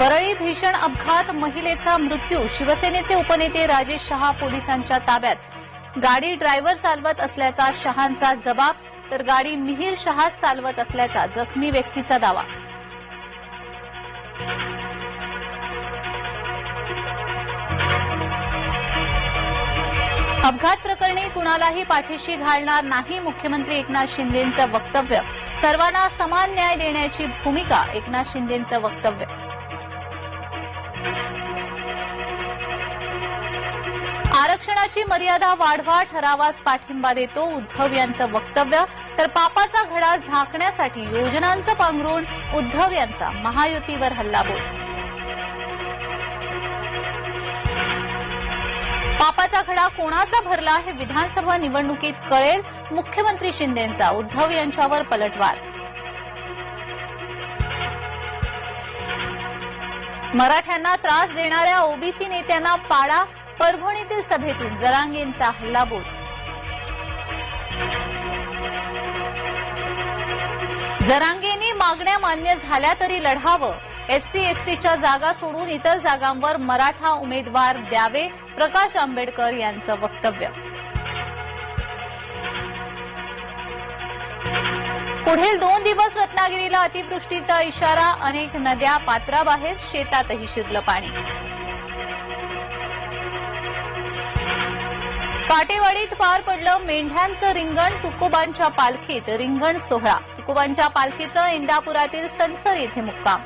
वरळी भीषण अपघात महिलेचा मृत्यू शिवसेनेचे उपनेते राजेश शहा पोलिसांच्या ताब्यात. गाडी ड्रायव्हर चालवत असल्याचा शहांचा जबाब तर गाडी मिहीर शहा चालवत असल्याचा जखमी व्यक्तीचा दावा. अपघात प्रकरणी कुणालाही पाठीशी घालणार नाही मुख्यमंत्री एकनाथ शिंदेचं वक्तव्य. सर्वांना समान न्याय देण्याची भूमिका एकनाथ शिंदेंचं वक्तव्य. आरक्षणाची मर्यादा वाढवा ठरावास पाठिंबा देतो उद्धव यांचं वक्तव्य. तर पापाचा घडा झाकण्यासाठी योजनांचं पांघरून उद्धव यांचा महायुतीवर हल्लाबोल. पापाचा घडा कोणाचा भरला हे विधानसभा निवडणुकीत कळेल. मुख्यमंत्री शिंदेंचा उद्धव यांच्यावर पलटवार. मराठ्यांना त्रास देणाऱ्या ओबीसी नेत्यांना पाडा. परभणीतील सभेतून जरांगेंचा हल्लाबोल. जरांगेंनी मागण्या मान्य झाल्या तरी लढावं. एससी एसटीच्या जागा सोडून इतर जागांवर मराठा उमेदवार द्यावे प्रकाश आंबेडकर यांचं वक्तव्य. पुढील दोन दिवस रत्नागिरीला अतिवृष्टीचा इशारा अनेक नद्या पात्राबाहेर शेतातही शिरलं पाणी. काटेवाडीत पार पडलं मेंढ्यांचं रिंगण तुकोबांच्या पालखीत रिंगण सोहळा. तुकोबांच्या पालखीचं इंदापुरातील सणसर येथे मुक्काम.